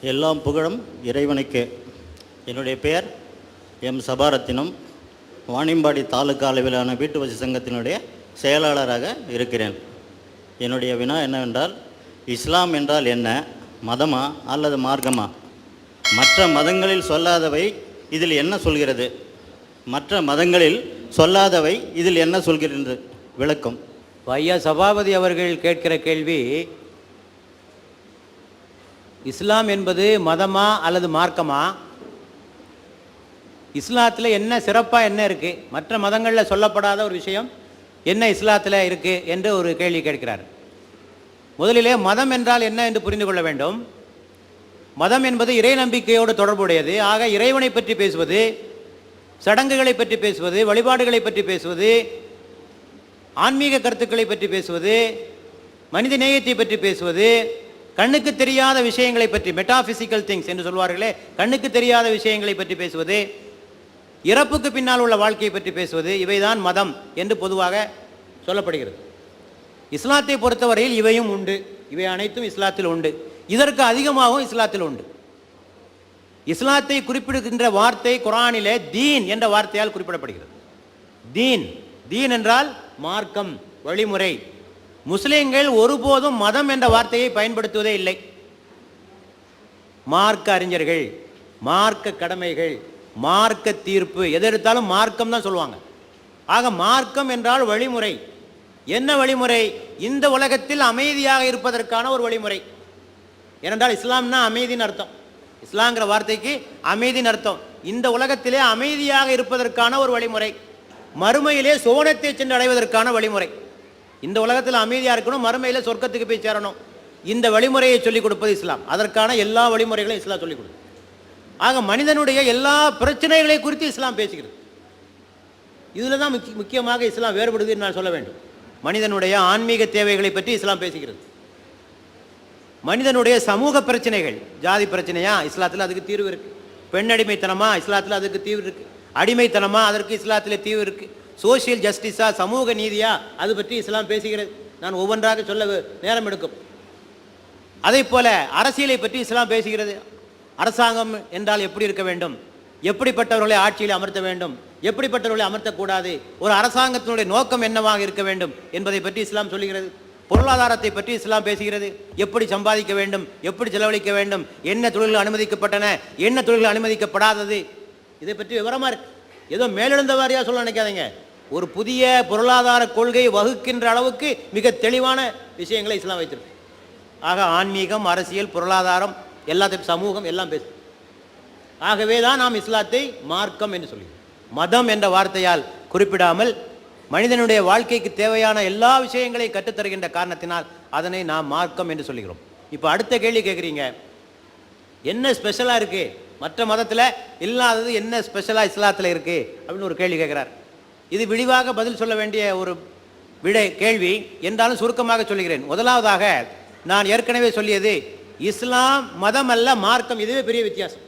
எல்லாம் புகழும் இறைவனுக்கு. என்னுடைய பெயர் எம். சபாரத்தினம். வாணிம்பாடி தாலுக்கா அளவிலான வீட்டு வசதி சங்கத்தினுடைய செயலாளராக இருக்கிறேன். என்னுடைய வினா என்னவென்றால் இஸ்லாம் என்றால் என்ன? மதமா அல்லது மார்க்கமா? மற்ற மதங்களில் சொல்லாதவை இதில் என்ன சொல்கிறது? மற்ற மதங்களில் சொல்லாதவை இதில் என்ன சொல்கிறது விளக்கம்? ஐயா சபாபதி அவர்கள் கேட்கிற கேள்வி இஸ்லாம் என்பது மதமா அல்லது மார்க்கமா? இஸ்லாத்தில் என்ன சிறப்பாக என்ன இருக்குது மற்ற மதங்களில் சொல்லப்படாத ஒரு விஷயம் என்ன இஸ்லாத்தில் இருக்குது என்று ஒரு கேள்வி கேட்கிறார். முதலிலே மதம் என்றால் என்ன என்று புரிந்து கொள்ள வேண்டும். மதம் என்பது இறை நம்பிக்கையோடு தொடர்புடையது. ஆக இறைவனை பற்றி பேசுவது சடங்குகளை பற்றி பேசுவது வழிபாடுகளை பற்றி பேசுவது ஆன்மீக கருத்துக்களை பற்றி பேசுவது மனித நேயத்தை பற்றி பேசுவது கண்ணுக்கு தெரியாத விஷயங்களை பற்றி மெட்டாபிசிக்கல் திங்ஸ் என்று சொல்வார்களே கண்ணுக்கு தெரியாத விஷயங்களை பற்றி பேசுவது இறப்புக்கு பின்னால் உள்ள வாழ்க்கையை பற்றி பேசுவது இவைதான் மதம் என்று பொதுவாக சொல்லப்படுகிறது. இஸ்லாத்தை பொறுத்தவரையில் இவையும் உண்டு. இவை அனைத்தும் இஸ்லாத்தில் உண்டு. இதற்கு அதிகமாகவும் இஸ்லாத்தில் உண்டு. இஸ்லாத்தை குறிப்பிடுகின்ற வார்த்தை குரானிலே தீன் என்ற வார்த்தையால் குறிப்பிடப்படுகிறது. தீன். தீன் என்றால் மார்க்கம் வழிமுறை. முஸ்லீம்கள் ஒருபோதும் மதம் என்ற வார்த்தையை பயன்படுத்துவதே இல்லை. மார்க்க அறிஞர்கள் மார்க்க கடமைகள் மார்க்க தீர்ப்பு எது எடுத்தாலும் மார்க்கம் தான் சொல்லுவாங்க. ஆக மார்க்கம் என்றால் வழிமுறை. என்ன வழிமுறை? இந்த உலகத்தில் அமைதியாக இருப்பதற்கான ஒரு வழிமுறை. ஏனென்றால் இஸ்லாம்னா அமைதின்னு அர்த்தம். இஸ்லாங்கிற வார்த்தைக்கு அமைதின்னு அர்த்தம். இந்த உலகத்திலே அமைதியாக இருப்பதற்கான ஒரு வழிமுறை. மறுமையிலே சோனத்தை சென்று அடைவதற்கான வழிமுறை. இந்த உலகத்தில் அமைதியாக இருக்கணும் மறுமையில் சொர்க்கத்துக்கு போய் சேரணும். இந்த வழிமுறையை சொல்லிக் கொடுப்பது இஸ்லாம். அதற்கான எல்லா வழிமுறைகளையும் இஸ்லாம் சொல்லிக் கொடுக்கும் ஆக மனிதனுடைய எல்லா பிரச்சனைகளை குறித்து இஸ்லாம் பேசுகிறது. இதில் தான் முக்கிய முக்கியமாக இஸ்லாம் வேறுபடுதுன்னு நான் சொல்ல வேண்டும். மனிதனுடைய ஆன்மீக தேவைகளை பற்றி இஸ்லாம் பேசுகிறது. மனிதனுடைய சமூக பிரச்சனைகள் ஜாதி பிரச்சனையா? இஸ்லாத்தில் அதுக்கு தீர்வு இருக்குது பெண் அடிமைத்தனமா? இஸ்லாத்தில் அதுக்கு தீர்வு இருக்குது அடிமைத்தனமா? அதற்கு இஸ்லாத்தில் தீர்வு இருக்குது சோசியல் ஜஸ்டிஸா சமூக நீதியா? அது பற்றி இஸ்லாம் பேசுகிறது. நான் ஒவ்வொன்றாக சொல்ல நேரம் எடுக்கும். அதே போல அரசியலை பற்றி இஸ்லாம் பேசுகிறது. அரசாங்கம் என்றால் எப்படி இருக்க வேண்டும்? எப்படிப்பட்டவர்களை ஆட்சியில் அமர்த்த வேண்டும்? எப்படிப்பட்டவர்களை அமர்த்தக்கூடாது? ஒரு அரசாங்கத்தினுடைய நோக்கம் என்னவாக இருக்க வேண்டும் என்பதை பற்றி இஸ்லாம் சொல்லுகிறது. பொருளாதாரத்தை பற்றி இஸ்லாம் பேசுகிறது. எப்படி சம்பாதிக்க வேண்டும்? எப்படி செலவழிக்க வேண்டும்? என்ன தொழில்கள் அனுமதிக்கப்பட்டன? என்ன தொழில்கள் அனுமதிக்கப்படாதது? இதை பற்றி விவரமா இருக்கு. ஏதோ மேலெழுந்த வாரியா சொல்ல நினைக்காதீங்க. ஒரு புதிய பொருளாதார கொள்கையை வகுக்கின்ற அளவுக்கு மிக தெளிவான விஷயங்களை இஸ்லாம் வைத்திருக்கு. ஆக ஆன்மீகம் அரசியல் பொருளாதாரம் எல்லாத்தையும் சமூகம் எல்லாம் பேசு. ஆகவே தான் நாம் இஸ்லாத்தை மார்க்கம் என்று சொல்லி மதம் என்ற வார்த்தையால் குறிப்பிடாமல் மனிதனுடைய வாழ்க்கைக்கு தேவையான எல்லா விஷயங்களையும் கற்றுத்தருகின்ற காரணத்தினால் அதனை நாம் மார்க்கம் என்று சொல்கிறோம். இப்போ அடுத்த கேள்வி கேட்குறீங்க. என்ன ஸ்பெஷலாக இருக்குது மற்ற மதத்தில் இல்லாதது என்ன ஸ்பெஷலாக இஸ்லாத்தில் இருக்குது அப்படின்னு ஒரு கேள்வி கேட்குறார். இது விழிவாக பதில் சொல்ல வேண்டிய ஒரு விடை கேள்வி. என்றாலும் சுருக்கமாக சொல்கிறேன். முதலாவதாக நான் ஏற்கனவே சொல்லியது இஸ்லாம் மதம் அல்ல மார்க்கம். இதுவே பெரிய வித்தியாசம்.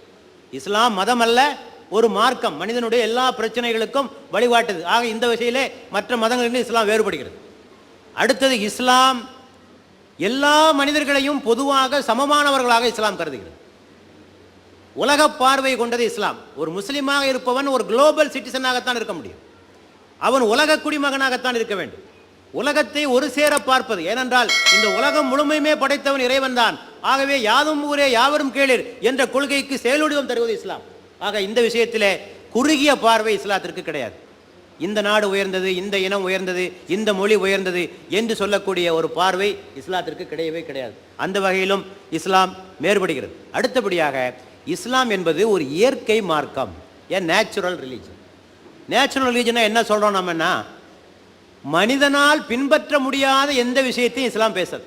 இஸ்லாம் மதம் அல்ல ஒரு மார்க்கம். மனிதனுடைய எல்லா பிரச்சனைகளுக்கும் வழிகாட்டுது. ஆக இந்த விஷயிலே மற்ற மதங்களிலும் இஸ்லாம் வேறுபடுகிறது. அடுத்தது இஸ்லாம் எல்லா மனிதர்களையும் பொதுவாக சமமானவர்களாக இஸ்லாம் கருதுகிறது. உலக பார்வை கொண்டது இஸ்லாம். ஒரு முஸ்லீமாக இருப்பவன் ஒரு குளோபல் சிட்டிசனாகத்தான் இருக்க முடியும். அவன் உலக குடிமகனாகத்தான் இருக்க வேண்டும். உலகத்தை ஒரு சேர பார்ப்பது. ஏனென்றால் இந்த உலகம் முழுமையுமே படைத்தவன் இறைவன் தான் ஆகவே யாதும் ஊரே யாவரும் கேளிர் என்ற கொள்கைக்கு செயலுடிவம் தருவது இஸ்லாம். ஆக இந்த விஷயத்திலே குறுகிய பார்வை இஸ்லாத்திற்கு கிடையாது. இந்த நாடு உயர்ந்தது இந்த இனம் உயர்ந்தது இந்த மொழி உயர்ந்தது என்று சொல்லக்கூடிய ஒரு பார்வை இஸ்லாத்திற்கு கிடையவே கிடையாது. அந்த வகையிலும் இஸ்லாம் மேறுபடுகிறது அடுத்தபடியாக இஸ்லாம் என்பது ஒரு இயற்கை மார்க்கம் ஏ நேச்சுரல் ரிலீஜன் நேச்சுரல் ரிலீஜனை என்ன சொல்கிறோம் நம்மன்னா மனிதனால் பின்பற்ற முடியாத எந்த விஷயத்தையும் இஸ்லாம் பேசுது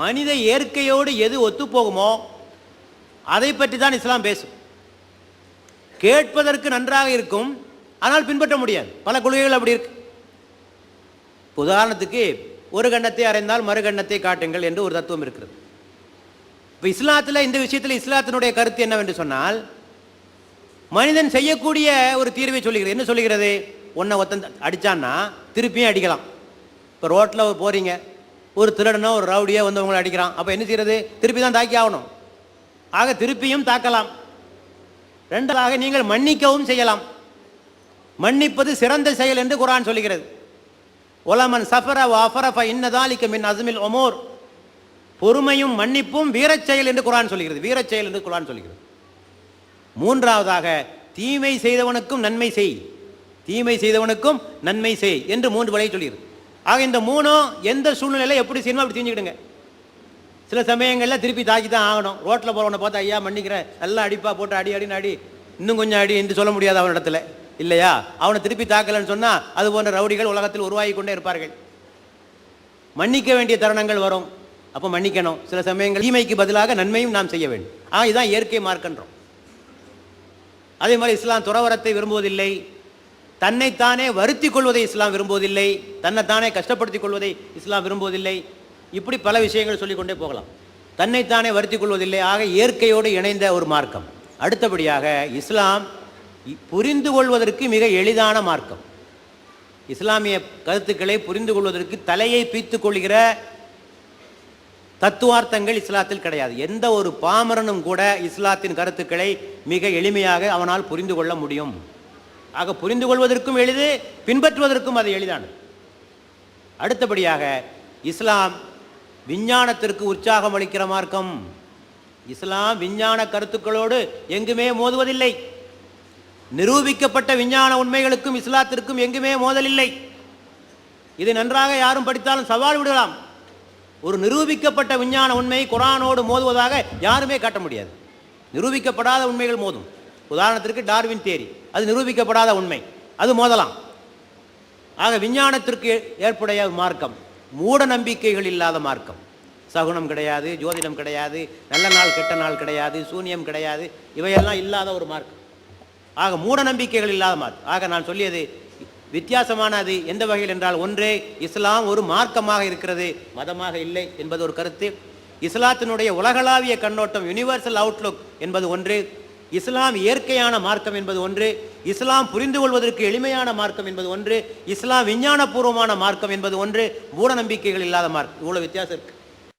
மனித இயற்கையோடு எது ஒத்துப்போகுமோ அதை பற்றி தான் இஸ்லாம் பேசும். கேட்பதற்கு நன்றாக இருக்கும் ஆனால் பின்பற்ற முடியாது. பல கொள்கைகள் அப்படி இருக்கு. உதாரணத்துக்கு ஒரு கண்ணத்தை அறைந்தால் மறு கண்ணத்தை காட்டுங்கள் என்று ஒரு தத்துவம் இருக்கிறது. இப்போ இஸ்லாத்தில் இந்த விஷயத்தில் இஸ்லாத்தினுடைய கருத்து என்னவென்று சொன்னால் மனிதன் செய்யக்கூடிய ஒரு தீர்வை சொல்லுகிறது. என்ன சொல்லுகிறது? உன்னை ஒருத்தன் அடித்தான்னா திருப்பியும் அடிக்கலாம். இப்போ ரோட்டில் போகிறீங்க ஒரு திருடனோ ஒரு ரவுடியோ வந்து உங்களை அடிக்கிறான். அப்போ என்ன செய்யறது? திருப்பி தான் தாக்கி ஆகணும் ஆக திருப்பியும் தாக்கலாம். ரெண்டாவதாக நீங்கள் மன்னிக்கவும் செய்யலாம். மன்னிப்பது சிறந்த செயல் என்று குரான் சொல்லுகிறது. ஒலமன் சஃபர வஃபரஃப இன்னதாலிக்க மின் அசுமில் ஒமோர் பொறுமையும் மன்னிப்பும் வீரச் செயல் என்று குரான் சொல்கிறது வீரச் செயல் என்று குரான் சொல்கிறது மூன்றாவதாக தீமை செய்தவனுக்கும் நன்மை செய். தீமை செய்தவனுக்கும் நன்மை செய் என்று மூன்று வழியை சொல்லிடு ஆக இந்த மூணும் எந்த சூழ்நிலையில் எப்படி செய்யணும் அப்படி செஞ்சுக்கிடுங்க. சில சமயங்களில் திருப்பி தாக்கி தான் ஆகணும். ரோட்டில் போகிறவனை பார்த்தா ஐயா மன்னிக்கிறேன் நல்லா அடிப்பா போட்டு அடி அடின்னு அடி. இன்னும் கொஞ்சம் அடி என்று சொல்ல முடியாது அவன் இடத்துல. இல்லையா? அவனை திருப்பி தாக்கலன்னு சொன்னால் அது போன்ற ரவுடிகள் உலகத்தில் உருவாகி கொண்டே இருப்பார்கள். மன்னிக்க வேண்டிய தருணங்கள் வரும். அப்போ மன்னிக்கணும். சில சமயங்கள் தீமைக்கு பதிலாக நன்மையும் நாம் செய்ய வேண்டும். ஆ இதுதான் இயற்கை மார்க்கன்றோம். அதே மாதிரி இஸ்லாம் துறவரத்தை விரும்புவதில்லை. தன்னைத்தானே வருத்தி கொள்வதை இஸ்லாம் விரும்புவதில்லை. தன்னைத்தானே கஷ்டப்படுத்திக் கொள்வதை இஸ்லாம் விரும்புவதில்லை. இப்படி பல விஷயங்கள் சொல்லிக்கொண்டே போகலாம். தன்னைத்தானே வருத்தி கொள்வதில்லை. ஆக இயற்கையோடு இணைந்த ஒரு மார்க்கம். அடுத்தபடியாக இஸ்லாம் புரிந்து கொள்வதற்கு மிக எளிதான மார்க்கம். இஸ்லாமிய கருத்துக்களை புரிந்து கொள்வதற்கு தலையை பீத்து கொள்கிற தத்துவார்த்தங்கள் இஸ்லாத்தில் கிடையாது. எந்த ஒரு பாமரனும் கூட இஸ்லாத்தின் கருத்துக்களை மிக எளிமையாக அவனால் புரிந்து கொள்ள முடியும். ஆக புரிந்து கொள்வதற்கும் எளிது பின்பற்றுவதற்கும் அது எளிதானது. அடுத்தபடியாக இஸ்லாம் விஞ்ஞானத்திற்கு உற்சாகம் அளிக்கிற மார்க்கம். இஸ்லாம் விஞ்ஞான கருத்துக்களோடு எங்குமே மோதுவதில்லை. நிரூபிக்கப்பட்ட விஞ்ஞான உண்மைகளுக்கும் இஸ்லாத்திற்கும் எங்குமே மோதலில்லை. இது நன்றாக யாரும் படித்தாலும் சவால் விடலாம். ஒரு நிரூபிக்கப்பட்ட விஞ்ஞான உண்மை குரானோடு மோதுவதாக யாருமே காட்ட முடியாது. நிரூபிக்கப்படாத உண்மைகள் மோதும். உதாரணத்திற்கு டார்வின் தேரி. அது நிரூபிக்கப்படாத உண்மை. அது மோதலாம். ஆக விஞ்ஞானத்திற்கு ஏற்புடைய மார்க்கம் மூட நம்பிக்கைகள் இல்லாத மார்க்கம். சகுனம் கிடையாது ஜோதிடம் கிடையாது நல்ல நாள் கெட்ட நாள் கிடையாது சூனியம் கிடையாது இவையெல்லாம் இல்லாத ஒரு மார்க்கம். ஆக மூட நம்பிக்கைகள் இல்லாத மார்க்கம். ஆக நான் சொல்லியது வித்தியாசமானது எந்த வகையில் என்றால் ஒன்றே இஸ்லாம் ஒரு மார்க்கமாக இருக்கிறது மதமாக இல்லை என்பது ஒரு கருத்து. இஸ்லாத்தினுடைய உலகளாவிய கண்ணோட்டம் யுனிவர்சல் அவுட்லுக் என்பது ஒன்று. இஸ்லாம் இயற்கையான மார்க்கம் என்பது ஒன்று. இஸ்லாம் புரிந்து கொள்வதற்கு எளிமையான மார்க்கம் என்பது ஒன்று. இஸ்லாம் விஞ்ஞானபூர்வமான மார்க்கம் என்பது ஒன்று. மூட நம்பிக்கைகள் இல்லாத மார்க் இவ்வளவு வித்தியாசம் இருக்கு.